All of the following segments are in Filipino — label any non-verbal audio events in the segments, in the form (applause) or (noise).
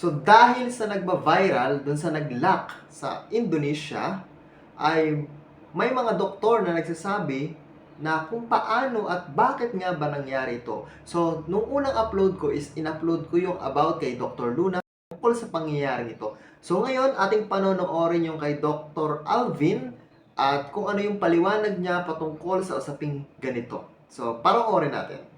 So dahil sa nagba-viral dun sa nag-lock sa Indonesia, ay may mga doktor na nagsasabi na kung paano at bakit nga ba nangyari ito. So, nung unang upload ko is in-upload ko yung about kay Dr. Luna tungkol sa pangyayari nito. So, ngayon, ating panonoorin yung kay Dr. Alvin at kung ano yung paliwanag niya patungkol sa usaping ganito. So, panoorin natin.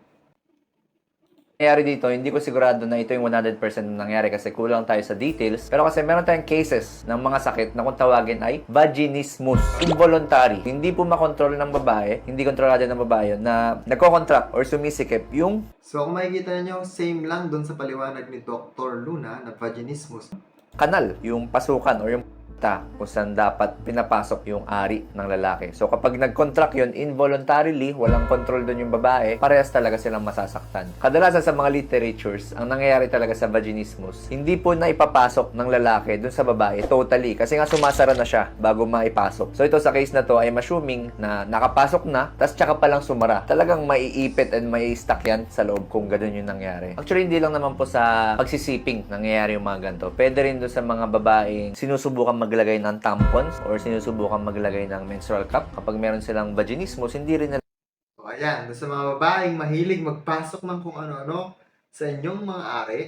Nangyari dito, hindi ko sigurado na ito yung 100% na nangyari kasi kulang tayo sa details. Pero kasi meron tayong cases ng mga sakit na kung tawagin ay vaginismus, involuntary. Hindi po makontrol ng babae, hindi kontrolado ng babae yun, na nagko-contract or sumisikip yung So, kung makikita niyo same lang dun sa paliwanag ni Dr. Luna na vaginismus. kanal, yung pasukan or yung ta kung saan dapat pinapasok yung ari ng lalaki. So kapag nag-contract yun involuntarily, walang control doon yung babae, parehas talaga silang masasaktan. Kadalasan sa mga literatures, ang nangyayari talaga sa vaginismus, hindi po na ipapasok ng lalaki doon sa babae totally kasi nga sumasara na siya bago maipasok. So ito sa case na to ay assuming na nakapasok na, tas tsaka pa lang sumara. Talagang maiipit and may stuck yan sa loob kung ganun yung nangyari. Actually, hindi lang naman po sa pagsisiping nangyayari yung mga ganito. Pwede rin doon sa mga babaeng sinusubukan maglagay ng tampons or sinusubukan maglagay ng menstrual cup. Kapag meron silang vaginismus, hindi rin na So, ayan, sa mga babaeng mahilig magpasok ng kung ano-ano sa inyong mga ari,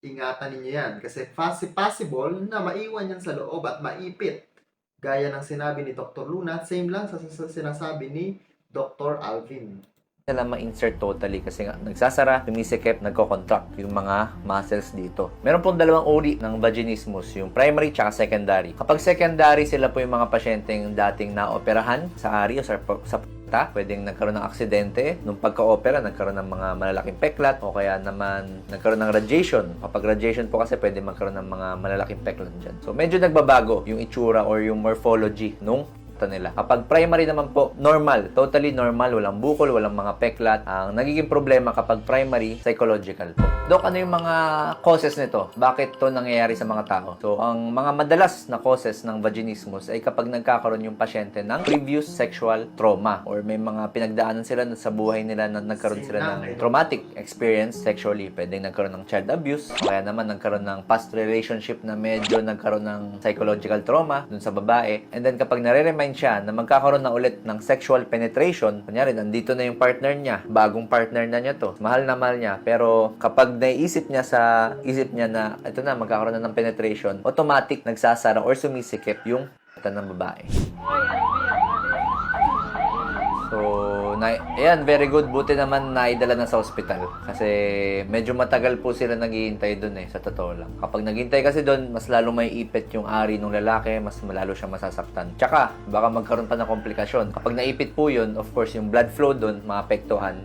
ingatan ninyo yan. Kasi fast possible na maiwan yan sa loob at maipit. Gaya ng sinabi ni Dr. Luna, same lang sa sinasabi ni Dr. Alvin. Nila ma-insert totally kasi nga nagsasara, tumisikip, nagko-contract yung mga muscles dito. Meron pong dalawang uri ng vaginismus, yung primary tsaka secondary. Kapag secondary, sila po yung mga pasyenteng dating naoperahan sa ari o sa, sa puta, pwedeng nagkaroon ng aksidente. Nung pagka-opera, nagkaroon ng mga malalaking peklat o kaya naman nagkaroon ng radiation. Kapag radiation po kasi pwede magkaroon ng mga malalaking peklat dyan. So medyo nagbabago yung itsura or yung morphology nung puta nila. Kapag primary naman po, normal. Totally normal. Walang bukol, walang mga peklat. Ang nagiging problema kapag primary, psychological po. Dok, ano yung mga causes nito? Bakit to nangyayari sa mga tao? So, ang mga madalas na causes ng vaginismus ay kapag nagkakaroon yung pasyente ng previous sexual trauma or may mga pinagdaanan sila sa buhay nila na nagkaroon sila ng traumatic experience sexually. Pwedeng nagkaroon ng child abuse kaya naman nagkaroon ng past relationship na medyo nagkaroon ng psychological trauma dun sa babae. And then kapag nare-remind siya na magkakaroon na ulit ng sexual penetration, kunyari nandito na yung partner niya, bagong partner na niya to, mahal na mahal niya, pero kapag naiisip niya sa isip niya na ito na, magkakaroon na ng penetration, automatic nagsasara or sumisikip yung ng babae. So, na, ayan, very good. Buti naman naidala na sa ospital. Kasi medyo matagal po sila naghihintay doon eh, sa totoo lang. Kapag naghintay kasi doon, mas lalo may ipit yung ari ng lalaki, mas malalo siya masasaktan. Tsaka, baka magkaroon pa ng komplikasyon. Kapag naipit po yun, of course, yung blood flow doon, maapektuhan.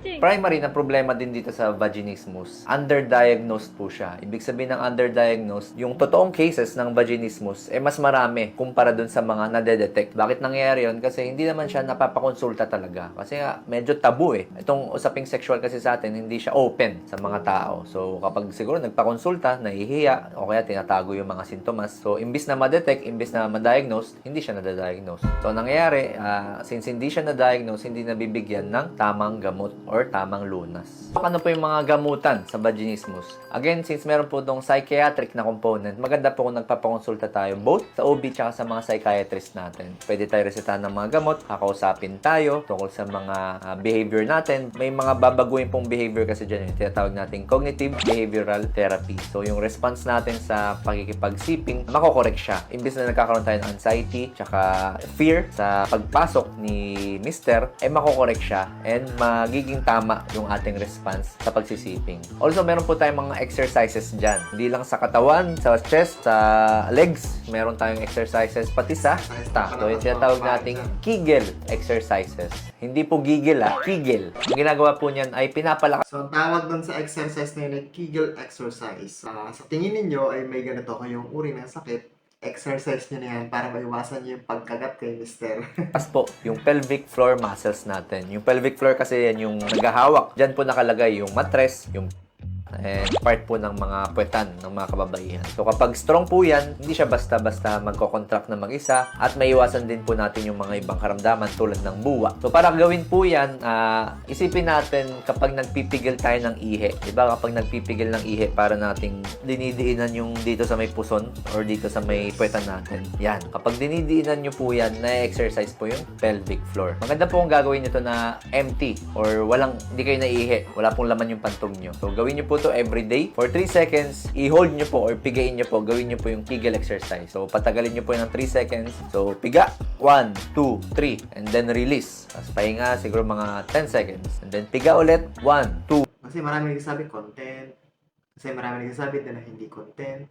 Primary na problema din dito sa vaginismus, underdiagnosed po siya. Ibig sabihin ng underdiagnosed, yung totoong cases ng vaginismus, eh mas marami kumpara dun sa mga nadedetect. Bakit nangyayari yun? Kasi hindi naman siya napapakonsulta talaga. Kasi medyo tabu eh. Itong usaping sexual kasi sa atin, hindi siya open sa mga tao. So, kapag siguro nagpakonsulta, nahihiya, o kaya tinatago yung mga sintomas. So, imbis na ma-detect, imbis na ma-diagnose, hindi siya na-diagnose. So, ang nangyayari, ah, since hindi siya na-diagnose, hindi nabibigyan ng tamang gamot or tamang lunas. Ano po yung mga gamutan sa vaginismus? Again, since meron po itong psychiatric na component, maganda po kung nagpapakonsulta tayo both sa OB tsaka sa mga psychiatrist natin. Pwede tayo resetahan ng mga gamot, kakausapin tayo tungkol sa mga ah, behavior natin. May mga babaguhin pong behavior kasi dyan yung tinatawag natin cognitive behavioral therapy. So, yung response natin sa pakikipagsiping, makokorek siya. Imbis na nagkakaroon tayo ng anxiety tsaka fear sa pagpasok ni Mister, ay makokorek siya and magiging tama yung ating response sa pagsisiping. Also, meron po tayong mga exercises dyan. Hindi lang sa katawan, sa chest, sa legs, meron tayong exercises pati sa. So, yung tinatawag nating Kegel exercises. Hindi po gigil ah, Kegel. Ang ginagawa po niyan ay pinapalakas So, ang tawag doon sa exercise na yun ay Kegel exercise. Ah, sa tingin ninyo ay may ganito kayong uri ng sakit, exercise nyo na yan para maiwasan nyo yung pagkagat kay Mister. (laughs) po yung pelvic floor muscles natin. Yung pelvic floor kasi yan yung naghahawak. Diyan po nakalagay yung mattress, yung and part po ng mga puwetan ng mga kababaihan. So kapag strong po yan, hindi siya basta-basta magko-contract na mag-isa at maiwasan din po natin yung mga ibang karamdaman tulad ng buwa. So para gawin po yan, ah, isipin natin kapag nagpipigil tayo ng ihe. Di ba kapag nagpipigil ng ihe para nating dinidiinan yung dito sa may puson or dito sa may puwetan natin. Yan. Kapag dinidiinan nyo po yan, na-exercise po yung pelvic floor. Maganda po kung gagawin nyo to na empty or walang, hindi kayo naihi. Wala pong laman yung pantog nyo. So gawin nyo po to every day for 3 seconds. I-hold nyo po or pigain nyo po. Gawin nyo po yung Kegel exercise. So patagalin nyo po ng 3 seconds. So piga. 1, 2, 3. And then release. Tapos pahinga siguro mga 10 seconds. And then piga ulit. 1, 2, Kasi marami nagsasabi content. Kasi marami nagsasabi din na hindi content.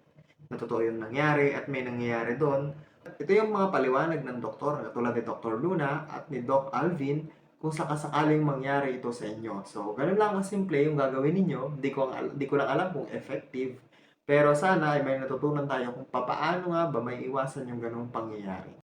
Na totoo yung nangyari at may nangyayari doon. Ito yung mga paliwanag ng doktor, katulad ni Dr. Luna at ni Doc Alvin, kung sakasakaling mangyari ito sa inyo. So, ganun lang kasimple yung gagawin ninyo. Hindi ko, ang hindi ko lang alam kung effective. Pero sana ay may natutunan tayo kung papaano nga ba may iwasan yung ganung pangyayari.